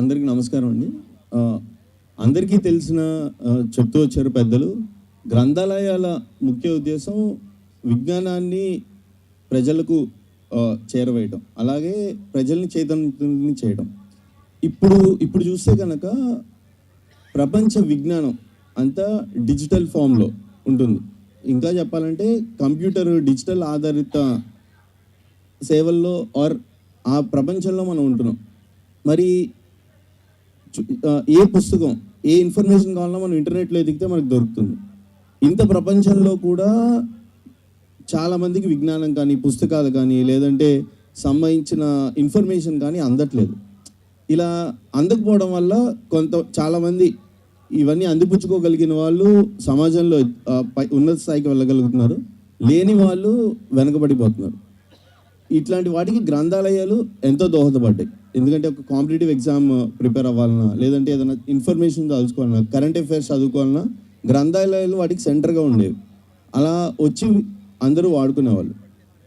అందరికీ నమస్కారం అండి. అందరికీ తెలిసిన చెప్తూ వచ్చారు పెద్దలు. గ్రంథాలయాల ముఖ్య ఉద్దేశం విజ్ఞానాన్ని ప్రజలకు చేరవేయటం. అలాగే ప్రజల్ని చైతన్యం చేయడం ఇప్పుడు ఇప్పుడు చూస్తే కనుక ప్రపంచ విజ్ఞానం అంతా డిజిటల్ ఫామ్లో ఉంటుంది. ఇంకా చెప్పాలంటే కంప్యూటర్ డిజిటల్ ఆధారిత సేవల్లో ఆర్ ఆ ప్రపంచంలో మనం ఉంటున్నాం. మరి ఏ పుస్తకం ఏ ఇన్ఫర్మేషన్ కావాలన్నా మనం ఇంటర్నెట్లో ఎదిగితే మనకు దొరుకుతుంది. ఇంత ప్రపంచంలో కూడా చాలామందికి విజ్ఞానం కానీ పుస్తకాలు కానీ లేదంటే సంబంధించిన ఇన్ఫర్మేషన్ కానీ అందట్లేదు. ఇలా అందకపోవడం వల్ల కొంత చాలామంది ఇవన్నీ అందిపుచ్చుకోగలిగిన వాళ్ళు సమాజంలో ఉన్నత స్థాయికి వెళ్ళగలుగుతున్నారు. లేని వాళ్ళు వెనకబడిపోతున్నారు. ఇట్లాంటి వాటికి గ్రంథాలయాలు ఎంతో దోహదపడ్డాయి. ఎందుకంటే ఒక కాంపిటేటివ్ ఎగ్జామ్ ప్రిపేర్ అవ్వాలన్నా లేదంటే ఏదైనా ఇన్ఫర్మేషన్ చదువుకోవాలన్నా కరెంట్ అఫైర్స్ చదువుకోవాలన్నా గ్రంథాలయాలు వాటికి సెంటర్గా ఉండేవి. అలా వచ్చి అందరూ వాడుకునేవాళ్ళు.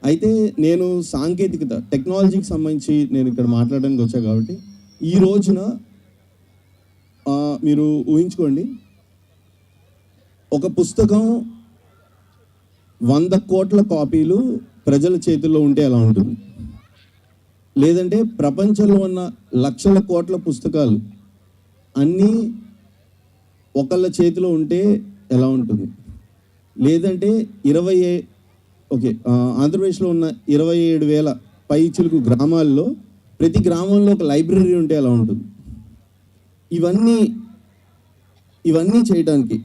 అయితే నేను సాంకేతికత టెక్నాలజీకి సంబంధించి నేను ఇక్కడ మాట్లాడడానికి వచ్చా కాబట్టి ఈ రోజున మీరు ఊహించుకోండి ఒక పుస్తకం వంద కోట్ల కాపీలు ప్రజల చేతుల్లో ఉంటే ఎలా ఉంటుంది? లేదంటే ప్రపంచంలో ఉన్న లక్షల కోట్ల పుస్తకాలు అన్నీ ఒకళ్ళ చేతిలో ఉంటే ఎలా ఉంటుంది? లేదంటే ఇరవై ఓకే ఆంధ్రప్రదేశ్లో ఉన్న ఇరవై ఏడు వేల పై చిలుకు గ్రామాల్లో ప్రతి గ్రామంలో ఒక లైబ్రరీ ఉంటే ఎలా ఉంటుంది? ఇవన్నీ ఇవన్నీ చేయడానికి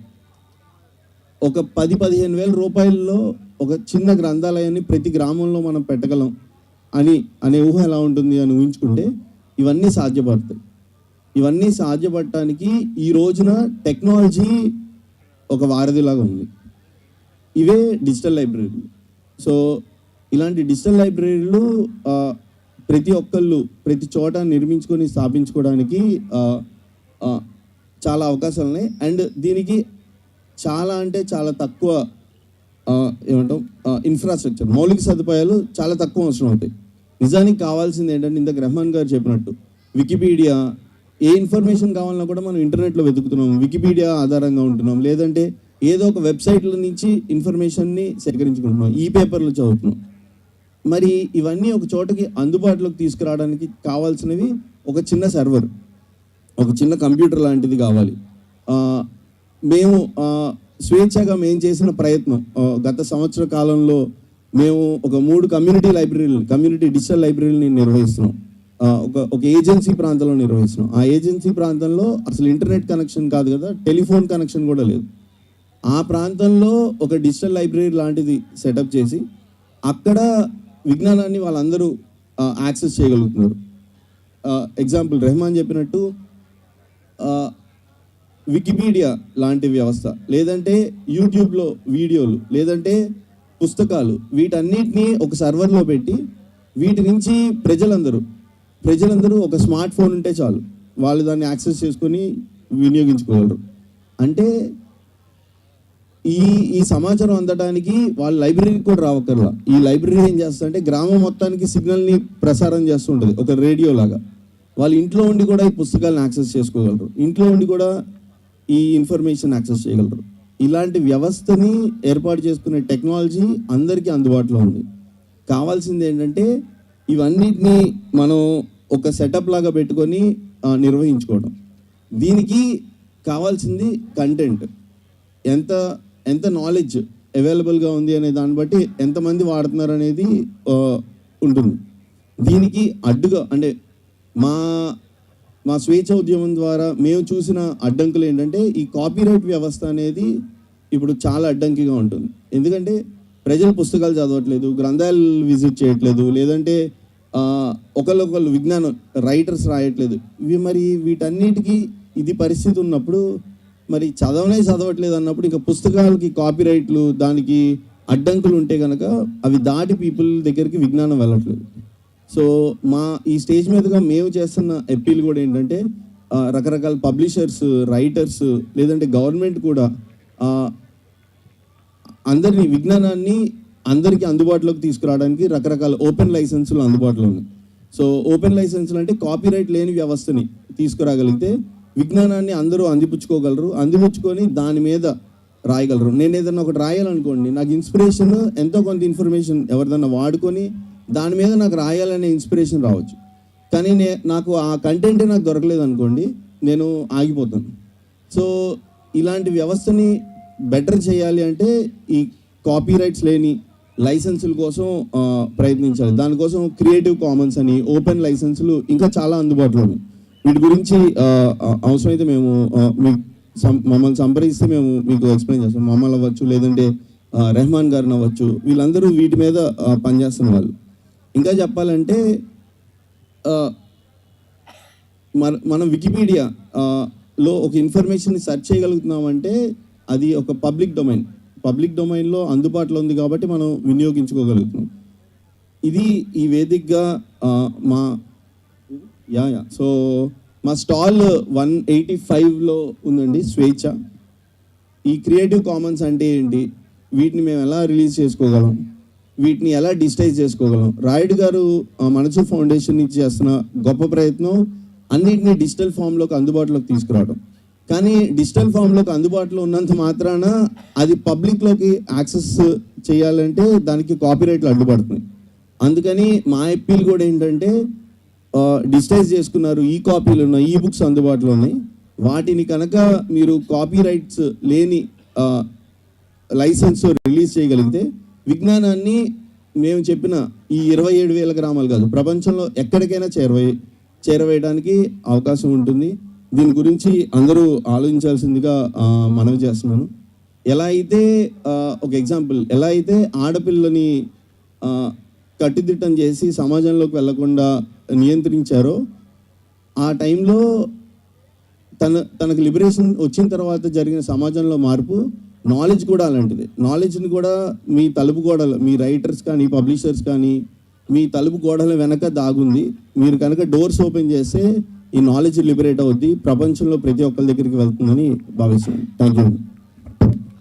ఒక పది పదిహేను వేల రూపాయల్లో ఒక చిన్న గ్రంథాలయాన్ని ప్రతి గ్రామంలో మనం పెట్టగలం అని అనే ఊహ ఎలా ఉంటుంది అని ఊహించుకుంటే ఇవన్నీ సాధ్యపడతాయి. ఇవన్నీ సాధ్యపడటానికి ఈ రోజున టెక్నాలజీ ఒక వారధిలాగా ఉంది. ఇవే డిజిటల్ లైబ్రరీలు. సో ఇలాంటి డిజిటల్ లైబ్రరీలు ప్రతి ఒక్కళ్ళు ప్రతి చోట నిర్మించుకొని స్థాపించుకోవడానికి చాలా అవకాశాలు ఉన్నాయి అండ్ దీనికి చాలా అంటే చాలా తక్కువ ఏమంటాం? ఇన్ఫ్రాస్ట్రక్చర్ మౌలిక సదుపాయాలు చాలా తక్కువ అవసరం అవుతాయి నిజానికి కావాల్సింది ఏంటంటే ఇందాక రెహమాన్ గారు చెప్పినట్టు వికీపీడియా ఏ ఇన్ఫర్మేషన్ కావాలన్నా కూడా మనం ఇంటర్నెట్లో వెతుకుతున్నాం వికీపీడియా ఆధారంగా ఉంటున్నాం. లేదంటే ఏదో ఒక వెబ్సైట్ల నుంచి ఇన్ఫర్మేషన్ని సేకరించుకుంటున్నాం. ఈ పేపర్లు చదువుతున్నాం. మరి ఇవన్నీ ఒక చోటకి అందుబాటులోకి తీసుకురావడానికి కావాల్సినవి ఒక చిన్న సర్వర్ ఒక చిన్న కంప్యూటర్ లాంటిది కావాలి. మేము స్వేచ్ఛగా మేము చేసిన ప్రయత్నం గత సంవత్సర కాలంలో మేము ఒక మూడు కమ్యూనిటీ లైబ్రరీలు కమ్యూనిటీ డిజిటల్ లైబ్రరీని నిర్వహిస్తున్నాం. ఒక ఒక ఏజెన్సీ ప్రాంతంలో నిర్వహిస్తున్నాం. ఆ ఏజెన్సీ ప్రాంతంలో అసలు ఇంటర్నెట్ కనెక్షన్ కాదు కదా టెలిఫోన్ కనెక్షన్ కూడా లేదు. ఆ ప్రాంతంలో ఒక డిజిటల్ లైబ్రరీ లాంటిది సెటప్ చేసి అక్కడ విజ్ఞానాన్ని వాళ్ళందరూ యాక్సెస్ చేయగలుగుతున్నారు. ఎగ్జాంపుల్ రెహమాన్ చెప్పినట్టు వికీపీడియా లాంటి వ్యవస్థ. లేదంటే యూట్యూబ్లో వీడియోలు లేదంటే పుస్తకాలు వీటన్నిటినీ ఒక సర్వర్లో పెట్టి వీటి నుంచి ప్రజలందరూ ప్రజలందరూ ఒక స్మార్ట్ ఫోన్ ఉంటే చాలు వాళ్ళు దాన్ని యాక్సెస్ చేసుకొని వినియోగించుకోగలరు. అంటే ఈ ఈ సమాచారం అందడానికి వాళ్ళ లైబ్రరీకి కూడా రావక్కర్లా. ఈ లైబ్రరీ ఏం చేస్తుందంటే గ్రామం మొత్తానికి సిగ్నల్ని ప్రసారం చేస్తుంటుంది ఒక రేడియో లాగా వాళ్ళు ఇంట్లో ఉండి కూడా ఈ పుస్తకాలను యాక్సెస్ చేసుకోగలరు. ఇంట్లో ఉండి కూడా ఈ ఇన్ఫర్మేషన్ యాక్సెస్ చేయగలరు. ఇలాంటి వ్యవస్థని ఏర్పాటు చేసుకునే టెక్నాలజీ అందరికీ అందుబాటులో ఉంది. కావాల్సింది ఏంటంటే ఇవన్నిటిని మనం ఒక సెటప్ లాగా పెట్టుకొని నిర్వహించుకోవడం. దీనికి కావాల్సింది కంటెంట్ ఎంత ఎంత నాలెడ్జ్ అవైలబుల్గా ఉంది అనే దాన్ని బట్టి ఎంతమంది వాడుతున్నారు అనేది ఉంటుంది. దీనికి అడ్డుగా అంటే మా మా స్వేచ్ఛ ఉద్యమం ద్వారా మేము చూసిన అడ్డంకులు ఏంటంటే ఈ కాపీరైట్ వ్యవస్థ అనేది ఇప్పుడు చాలా అడ్డంకిగా ఉంటుంది. ఎందుకంటే ప్రజలు పుస్తకాలు చదవట్లేదు గ్రంథాలు విజిట్ చేయట్లేదు లేదంటే ఒకళ్ళొకళ్ళు విజ్ఞానం రైటర్స్ రాయట్లేదు. ఇవి మరి వీటన్నిటికీ ఇది పరిస్థితి ఉన్నప్పుడు మరి చదవనే చదవట్లేదు అన్నప్పుడు ఇంకా పుస్తకాలకి కాపీరైట్లు దానికి అడ్డంకులు ఉంటే కనుక అవి దాటి పీపుల్ దగ్గరికి విజ్ఞానం వెళ్ళట్లేదు. సో మా ఈ స్టేజ్ మీదుగా మేము చేస్తున్న అప్పీల్ కూడా ఏంటంటే రకరకాల పబ్లిషర్స్ రైటర్స్ లేదంటే గవర్నమెంట్ కూడా అందరినీ విజ్ఞానాన్ని అందరికీ అందుబాటులోకి తీసుకురావడానికి రకరకాల ఓపెన్ లైసెన్సులు అందుబాటులో ఉన్నాయి. సో ఓపెన్ లైసెన్స్లు అంటే కాపీరైట్ లేని వ్యవస్థని తీసుకురాగలిగితే విజ్ఞానాన్ని అందరూ అందిపుచ్చుకోగలరు. అందిపుచ్చుకొని దాని మీద రాయగలరు. నేను ఏదైనా ఒకటి రాయాలనుకోండి నాకు ఇన్స్పిరేషన్ ఎంతో కొంత ఇన్ఫర్మేషన్ ఎవరిదన్నా వాడుకొని దాని మీద నాకు రాయాలనే ఇన్స్పిరేషన్ రావచ్చు. కానీ నే నాకు ఆ కంటెంటే నాకు దొరకలేదు అనుకోండి నేను ఆగిపోతాను. సో ఇలాంటి వ్యవస్థని బెటర్ చేయాలి అంటే ఈ కాపీ రైట్స్ లేని లైసెన్సుల కోసం ప్రయత్నించాలి. దానికోసం క్రియేటివ్ కామన్స్ అని ఓపెన్ లైసెన్సులు ఇంకా చాలా అందుబాటులో ఉన్నాయి. వీటి గురించి అవసరమైతే మేము మీకు సం- మమ్మల్ని సంప్రదిస్తే మేము మీకు ఎక్స్ప్లెయిన్ చేస్తాం. మమ్మల్ని అవ్వచ్చు లేదంటే రెహమాన్ గారిని అవ్వచ్చు. వీళ్ళందరూ వీటి మీద పనిచేస్తున్న వాళ్ళు. ఇంకా చెప్పాలంటే మన మనం వికీపీడియా లో ఒక ఇన్ఫర్మేషన్ సెర్చ్ చేయగలుగుతున్నామంటే అది ఒక పబ్లిక్ డొమైన్. పబ్లిక్ డొమైన్లో అందుబాటులో ఉంది కాబట్టి మనం వినియోగించుకోగలుగుతున్నాం. ఇది ఈ వేదికగా మా యా యా. సో మా స్టాల్ వన్ ఎయిటీ ఫైవ్లో ఉందండి స్వేచ్ఛ. ఈ క్రియేటివ్ కామన్స్ అంటే ఏంటి? వీటిని మేము ఎలా రిలీజ్ చేసుకోగలం? వీటిని ఎలా డిజిటైజ్ చేసుకోగలం? రాయుడు గారు మనసు ఫౌండేషన్ నుంచి చేస్తున్న గొప్ప ప్రయత్నం అన్నిటిని డిజిటల్ ఫామ్లోకి అందుబాటులోకి తీసుకురావడం. కానీ డిజిటల్ ఫామ్లోకి అందుబాటులో ఉన్నంత మాత్రాన అది పబ్లిక్లోకి యాక్సెస్ చేయాలంటే దానికి కాపీరైట్లు అడ్డుపడుతున్నాయి. అందుకని మా అప్పీల్ కూడా ఏంటంటే డిజిటైజ్ చేసుకున్నారు ఈ కాపీలు ఉన్నాయి ఈ బుక్స్ అందుబాటులో ఉన్నాయి. వాటిని కనుక మీరు కాపీ రైట్స్ లేని లైసెన్స్ రిలీజ్ చేయగలిగితే విజ్ఞానాన్ని మేము చెప్పిన ఈ ఇరవై ఏడు వేల గ్రామాలు కాదు ప్రపంచంలో ఎక్కడికైనా చేరవే చేరవేయడానికి అవకాశం ఉంటుంది. దీని గురించి అందరూ ఆలోచించాల్సిందిగా మనవి చేస్తున్నాను. ఎలా అయితే ఒక ఎగ్జాంపుల్ ఎలా అయితే ఆడపిల్లని కట్టిదిట్టం కట్టుదిట్టం చేసి సమాజంలోకి వెళ్ళకుండా నియంత్రించారో ఆ టైంలో తన తనకు లిబరేషన్ వచ్చిన తర్వాత జరిగిన సమాజంలో మార్పు నాలెడ్జ్ కూడా అలాంటిది. నాలెడ్జ్ని కూడా మీ తలుపు గోడలు మీ రైటర్స్ కానీ పబ్లిషర్స్ కానీ మీ తలుపు గోడల వెనక దాగుంది. మీరు కనుక డోర్స్ ఓపెన్ చేస్తే ఈ నాలెడ్జ్ లిబరేట్ అవుద్ది. ప్రపంచంలో ప్రతి ఒక్కరి దగ్గరికి వెళ్తుందని భావిస్తున్నాను. Thank you